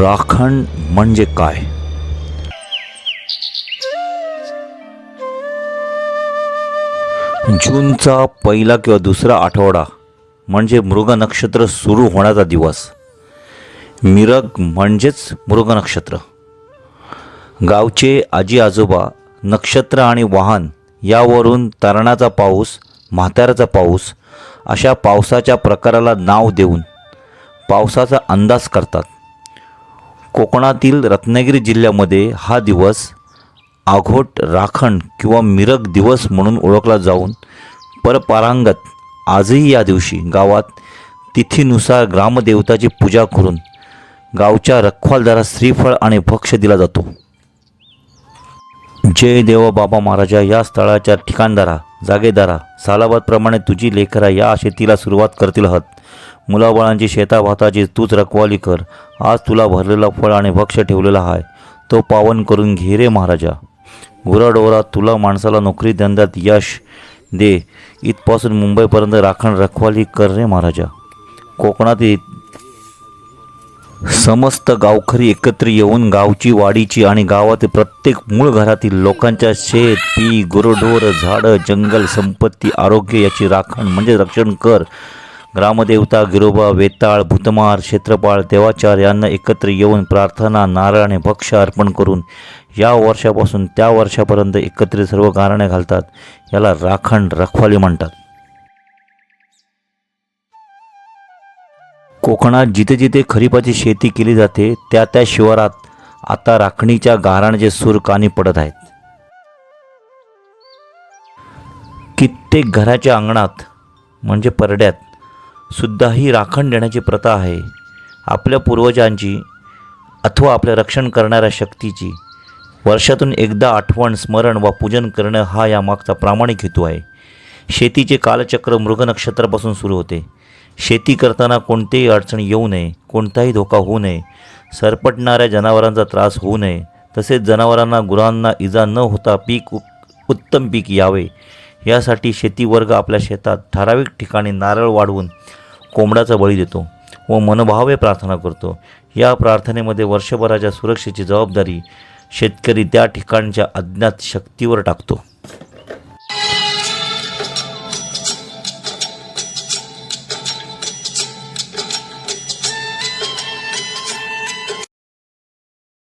राखण म्हणजे काय? जूनचा पहिला किंवा दुसरा आठवडा म्हणजे मृग नक्षत्र सुरू होण्याचा दिवस. मिरग म्हणजेच मृग नक्षत्र. गावचे आजी आजोबा नक्षत्र आणि वाहन यावरून तरणाचा पाऊस म्हाताऱ्याचा पाऊस अशा पावसाच्या प्रकाराला नाव देऊन पावसाचा अंदाज करतात. कोकणातील रत्नागिरी जिल्ह्यामध्ये हा दिवस आघोट राखण किंवा मिरग दिवस म्हणून ओळखला जाऊन परपारांगत आजही या दिवशी गावात तिथीनुसार ग्रामदेवताची पूजा करून गावच्या रखवालदारा श्रीफळ आणि भक्ष दिला जातो. जय देव बाबा महाराजा या स्थळाच्या ठिकाणदारा जागेदारा सालाबादप्रमाणे तुझी लेकरा या शेतीला सुरुवात करतील हत. मुलाबाळांची शेताभाताची तूच रखवाली कर. आज तुला भरलेला फळ आणि भक्ष ठेवलेला आहे तो पावन करून घे रे महाराजा. गुराडोरा तुला माणसाला नोकरी धंद्यात यश दे. इथपासून मुंबईपर्यंत राखण रखवाली कर रे महाराजा. कोकणातील समस्त गावकरी एकत्र येऊन गावची वाडीची आणि गावातील प्रत्येक मूळ घरातील लोकांच्या शेत पी गुरढोर झाडं जंगल संपत्ती आरोग्य याची राखण म्हणजे रक्षण कर. ग्रामदेवता गिरोबा वेताळ भूतमार क्षेत्रपाळ देवाचार यांना एकत्र येऊन प्रार्थना नारळ भक्ष अर्पण करून या वर्षापासून त्या वर्षापर्यंत एकत्रित सर्व गाराणे घालतात. याला राखण रखवाली म्हणतात. कोकणात जिथे जिथे खरीपाची शेती केली जाते त्या त्या शिवारात आता राखणीच्या गाराणचे सूर कानी पडत आहेत. कित्येक घराच्या अंगणात म्हणजे परड्यात सुद्धा ही राखण देण्याची प्रथा आहे. आपल्या पूर्वजांची अथवा आपल्या रक्षण करणाऱ्या शक्तीची वर्षातून एकदा आठवण स्मरण वा पूजन करणं हा यामागचा प्रामाणिक हेतू आहे. शेतीचे कालचक्र मृग नक्षत्रापासून सुरू होते. शेती करताना कोणतीही अडचण येऊ नये कोणताही धोका होऊ नये. सरपटणाऱ्या जनावरांचा त्रास होऊ नये. तसेच जनावरांना गुरांना इजा न होता पीक उ- उत्तम पीक यावे. यासाठी शेतीवर्ग आपल्या शेतात ठराविक ठिकाणी नारळ वाढवून कोंबडाचा बळी देतो व मनोभावे प्रार्थना करतो. या प्रार्थनेमध्ये वर्षभराच्या सुरक्षेची जबाबदारी शेतकरी त्या ठिकाणच्या अज्ञात शक्तीवर टाकतो.